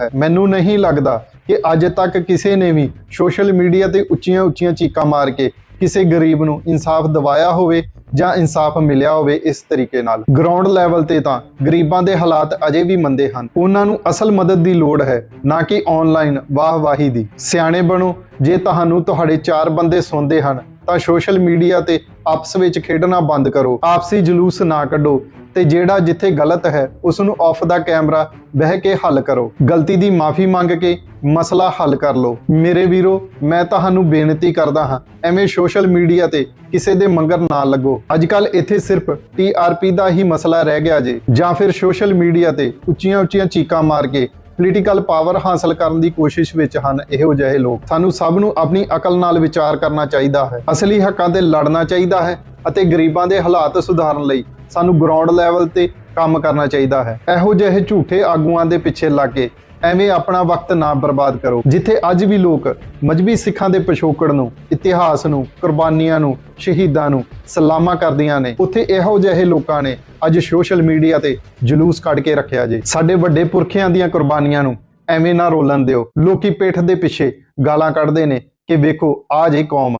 ਹੈ ਮੈਨੂੰ ਨਹੀਂ ਲੱਗਦਾ ਕਿ ਅੱਜ ਤੱਕ ਕਿਸੇ ਨੇ ਵੀ ਸੋਸ਼ਲ ਮੀਡੀਆ ਤੇ ਉੱਚੀਆਂ ਉੱਚੀਆਂ ਚੀਕਾਂ ਮਾਰ ਕੇ ਕਿਸੇ ਗਰੀਬ ਨੂੰ ਇਨਸਾਫ ਦਿਵਾਇਆ ਹੋਵੇ ਜਾਂ ਇਨਸਾਫ ਮਿਲਿਆ ਹੋਵੇ ਇਸ ਤਰੀਕੇ ਨਾਲ। ਗਰਾਊਂਡ ਲੈਵਲ ਤੇ ਤਾਂ ਗਰੀਬਾਂ ਦੇ ਹਾਲਾਤ ਅਜੇ ਵੀ ਮੰਦੇ ਹਨ। ਉਹਨਾਂ ਨੂੰ ਅਸਲ ਮਦਦ ਦੀ ਲੋੜ ਹੈ, ਨਾ ਕਿ ਆਨਲਾਈਨ ਵਾਹਵਾਹੀ ਦੀ। ਸਿਆਣੇ ਬਣੋ, ਜੇ ਤੁਹਾਨੂੰ ਤੁਹਾਡੇ ਚਾਰ ਬੰਦੇ ਸੁਣਦੇ ਹਨ ਤਾਂ ਸੋਸ਼ਲ ਮੀਡੀਆ ਤੇ ਆਪਸ ਵਿੱਚ ਖੇਡਣਾ ਬੰਦ ਕਰੋ। ਆਪਸੀ ਜਲੂਸ ਨਾ ਕੱਢੋ ਤੇ ਜਿਹੜਾ ਜਿੱਥੇ ਗਲਤ ਹੈ ਉਸ ਨੂੰ ਆਫ ਦਾ ਕੈਮਰਾ ਬਹਿ ਕੇ ਹੱਲ ਕਰੋ। ਗਲਤੀ ਦੀ ਮਾਫੀ ਮੰਗ ਕੇ ਮਸਲਾ ਹੱਲ ਕਰ ਲਓ। ਮੇਰੇ ਵੀਰੋ, ਮੈਂ ਤੁਹਾਨੂੰ ਬੇਨਤੀ ਕਰਦਾ ਹਾਂ, ਐਵੇਂ ਸੋਸ਼ਲ ਮੀਡੀਆ ਤੇ ਕਿਸੇ ਦੇ ਮੰਗਰ ਨਾ ਲੱਗੋ। ਅੱਜ ਕੱਲ ਇੱਥੇ ਸਿਰਫ ਟੀਆਰਪੀ ਦਾ ਹੀ ਮਸਲਾ ਰਹਿ ਗਿਆ ਜੇ। ਜਾਂ ਫਿਰ ਸੋਸ਼ਲ ਮੀਡੀਆ ਤੇ ਉੱਚੀਆਂ ਉੱਚੀਆਂ ਚੀਕਾਂ ਮਾਰ ਕੇ ਪੋਲੀਟੀਕਲ ਪਾਵਰ ਹਾਸਲ ਕਰਨ ਦੀ ਕੋਸ਼ਿਸ਼ ਵਿੱਚ ਹਨ ਇਹੋ ਜਿਹੇ ਲੋਕ। ਸਾਨੂੰ ਸਭ ਨੂੰ ਆਪਣੀ ਅਕਲ ਨਾਲ ਵਿਚਾਰ ਕਰਨਾ ਚਾਹੀਦਾ ਹੈ। ਅਸਲੀ ਹੱਕਾਂ ਤੇ ਲੜਨਾ ਚਾਹੀਦਾ ਹੈ ਅਤੇ ਗਰੀਬਾਂ ਦੇ ਹਾਲਾਤ ਸੁਧਾਰਨ ਲਈ ਸਾਨੂੰ ਗਰਾਊਂਡ ਲੈਵਲ ਤੇ ਕੰਮ ਕਰਨਾ ਚਾਹੀਦਾ ਹੈ। ਇਹੋ ਜਿਹੇ ਝੂਠੇ ਆਗੂਆਂ ਦੇ ਪਿੱਛੇ ਲੱਗ ਕੇ ਐਵੇਂ ਆਪਣਾ ਵਕਤ ਨਾ ਬਰਬਾਦ ਕਰੋ। ਜਿੱਥੇ ਅੱਜ ਵੀ ਲੋਕ ਮਜਬੀ ਸਿੱਖਾਂ ਦੇ ਪਿਛੋਕੜ ਨੂੰ, ਇਤਿਹਾਸ ਨੂੰ, ਕੁਰਬਾਨੀਆਂ ਨੂੰ, ਸ਼ਹੀਦਾਂ ਨੂੰ ਸਲਾਮਾਂ ਕਰਦੀਆਂ ਨੇ। ਉੱਥੇ ਇਹੋ ਜਿਹੇ ਲੋਕਾਂ ਨੇ ਅੱਜ ਸੋਸ਼ਲ ਮੀਡੀਆ ਤੇ ਜਲੂਸ ਕੱਢ ਕੇ ਰੱਖਿਆ ਜੇ। ਸਾਡੇ ਵੱਡੇ ਪੁਰਖਿਆਂ ਦੀਆਂ ਕੁਰਬਾਨੀਆਂ ਨੂੰ ਐਵੇਂ ਨਾ ਰੋਲਣ ਦਿਓ। ਲੋਕੀ ਪੇਠ ਦੇ ਪਿੱਛੇ ਗਾਲਾਂ ਕੱਢਦੇ ਨੇ ਕਿ ਵੇਖੋ ਆ ਜੇ ਕੌਮ